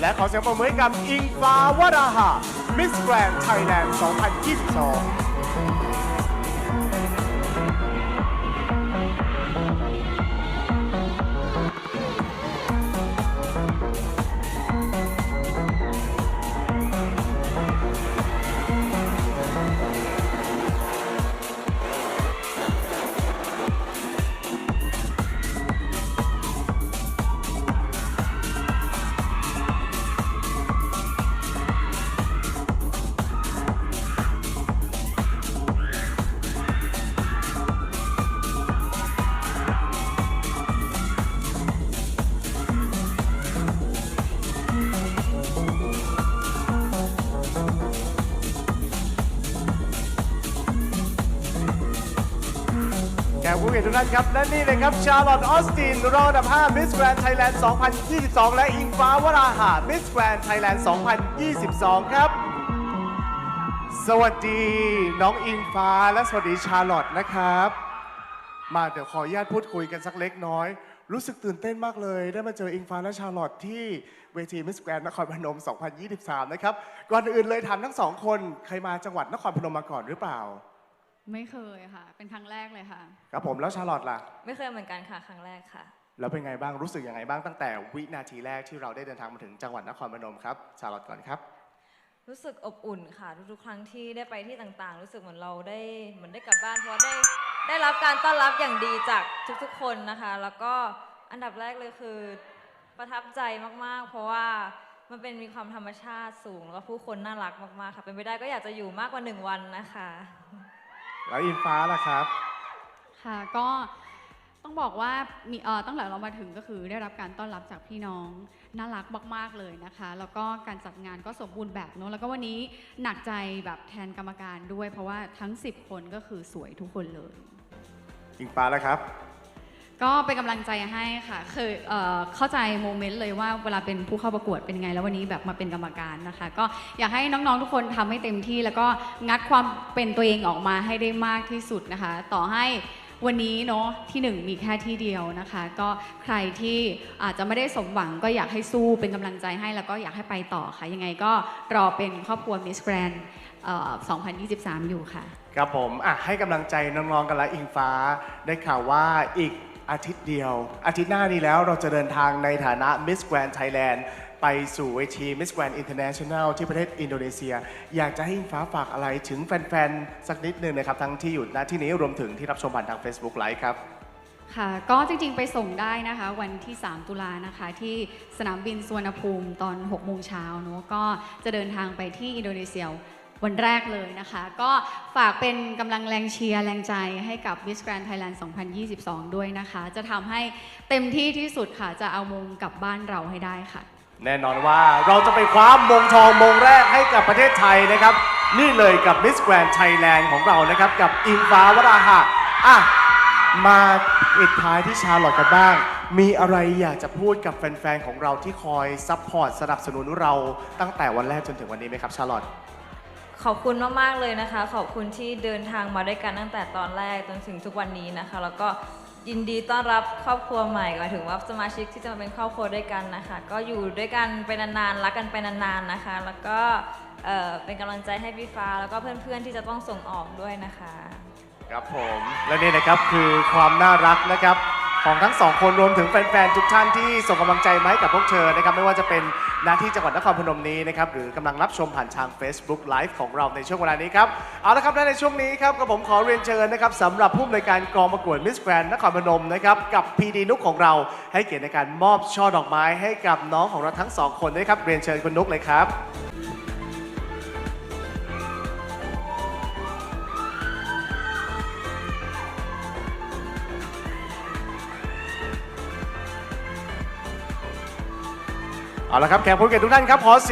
และขอเสียงปรบมือให้กับอิงฟ้าวราหะมิสแกรนด์ไทยแลนด์ 2022 กผู้เกียรติทุกท่านครับ และนี่เลยครับ ชาร์ลอตออสตินรองอันดับ 5 Miss Grand Thailand 2022 และอิงฟ้าวราหะ Miss Grand Thailand 2022 ครับ สวัสดีน้องอิงฟ้าและสวัสดีชาร์ลอตนะครับ มาเดี๋ยวขออนุญาตพูดคุยกันสักเล็กน้อย รู้สึกตื่นเต้นมากเลย ได้มาเจออิงฟ้าและชาร์ลอตที่เวทีมิสแกรนนครพนม 2023 นะครับ ก่อนอื่นเลยถามทั้งสองคนเคยมาจังหวัดนครพนมมาก่อนหรือเปล่า ไม่เคยค่ะ เป็นครั้งแรกเลยค่ะ ครับผมแล้วชาร์ลอตล่ะ ไม่เคยเหมือนกันค่ะ ครั้งแรกค่ะ แล้วเป็นไงบ้างรู้สึกยังไงบ้างตั้งแต่วินาทีแรกที่เราได้เดินทางมาถึงจังหวัดนครพนมครับชาร์ลอตก่อนครับ รู้สึกอบอุ่นค่ะ ทุกๆ ครั้งที่ได้ไปที่ต่างๆ รู้สึกเหมือนเราได้เหมือนได้กลับบ้านเพราะได้ได้รับการต้อนรับอย่างดีจากทุกๆ คนนะคะ แล้วก็อันดับแรกเลยคือประทับใจมากๆ เพราะว่ามันเป็นมีความธรรมชาติสูงแล้วก็ผู้คนน่ารักมากๆค่ะ เป็นไปได้ก็อยากจะอยู่มากกว่าหนึ่งวันนะคะ แล้วอิงฟ้าล่ะครับ ค่ะก็ต้องบอกว่ามีเอ่อตั้งแต่เรามาถึงก็คือได้รับการต้อนรับจากพี่น้องน่ารักมากๆเลยนะคะ แล้วก็การจัดงานก็สมบูรณ์แบบเนอะแล้วก็วันนี้หนักใจแบบแทนกรรมการด้วย เพราะว่าทั้ง 10 คนก็คือสวยทุกคนเลย อิงฟ้าล่ะครับ ก็เป็นกำลังใจให้ค่ะเคยเอ่อเข้าใจโมเมนต์เลยว่าเวลาเป็นผู้เข้าประกวดเป็นไง แล้ววันนี้แบบมาเป็นกรรมการนะคะ ก็อยากให้น้องๆทุกคนทำให้เต็มที่ แล้วก็งัดความเป็นตัวเองออกมาให้ได้มากที่สุดนะคะ ต่อให้วันนี้เนาะที่หนึ่งมีแค่ที่เดียวนะคะ ก็ใครที่อาจจะไม่ได้สมหวังก็อยากให้สู้เป็นกำลังใจให้แล้วก็อยากให้ไปต่อค่ะ ยังไงก็รอเป็นครอบครัว Miss Grand เอ่อ2023 อยู่ค่ะ ครับผมอะให้กำลังใจน้องๆกันละอิงฟ้าได้ข่าวว่าอีก อาทิตย์เดียว อาทิตย์หน้านี้แล้วเราจะเดินทางในฐานะ Miss Grand Thailand ไปสู่เวที Miss Grand International ที่ประเทศอินโดนีเซีย อยากจะให้อิงฟ้าฝากอะไรถึงแฟนๆ สักนิดนึงนะครับ ทั้งที่อยู่ณที่นี้รวมถึงที่รับชมผ่านทาง Facebook Live ครับ ค่ะ ก็จริงๆไปส่งได้นะคะ วันที่ 3 ตุลานะคะ ที่สนามบินสุวรรณภูมิตอน 6 โมงเช้าเนอะก็จะเดินทางไปที่อินโดนีเซีย วันแรกเลยนะคะ ก็ฝากเป็นกำลังแรงเชียร์แรงใจให้กับ Miss Grand Thailand 2022 ด้วยนะคะ จะทำให้เต็มที่ที่สุดค่ะ จะเอามงกลับบ้านเราให้ได้ค่ะ แน่นอนว่าเราจะไปคว้ามงทองมงแรกให้กับประเทศไทยนะครับ นี่เลยกับ Miss Grand Thailand ของเรานะครับ กับอิงฟ้าวราหะอะมาปิดท้ายที่ชาลอตกันบ้าง มีอะไรอยากจะพูดกับแฟนๆ ของเราที่คอยซัพพอร์ตสนับสนุนเราตั้งแต่วันแรกจนถึงวันนี้ไหมครับชาลอต ขอบคุณมากๆเลยนะคะ ขอบคุณที่เดินทางมาด้วยกันตั้งแต่ตอนแรกจนถึงทุกวันนี้นะคะ แล้วก็ยินดีต้อนรับครอบครัวใหม่หมายถึงว่าสมาชิกที่จะมาเป็นครอบครัวด้วยกันนะคะ ก็อยู่ด้วยกันไปนานๆรักกันไปนานๆนะคะ แล้วก็เอ่อเป็นกำลังใจให้พี่ฟ้า แล้วก็เพื่อนๆที่จะต้องส่งออกด้วยนะคะ ครับผมและนี่นะครับคือความน่ารักนะครับ ของทั้งสองคนรวมถึงแฟนๆทุกท่านที่ส่งกำลังใจมาให้กับพวกเธอนะครับไม่ว่าจะเป็นหน้าที่จังหวัดนครพนมนี้นะครับหรือกำลังรับชมผ่านทาง Facebook Live ของเราในช่วงเวลานี้ครับเอาละครับและในช่วงนี้ครับก็ผมขอเรียนเชิญนะครับสำหรับผู้อำนวยการกองประกวดมิสแกรนนครพนมนะครับกับพีดีนุกของเราให้เกียรติในการมอบช่อดอกไม้ให้กับน้องของเราทั้งสองคนด้ครับเรียนเชิญคุณนุกเลยครับ เอาละครับแขกผู้เกียรติทุกท่านครับขอเสียง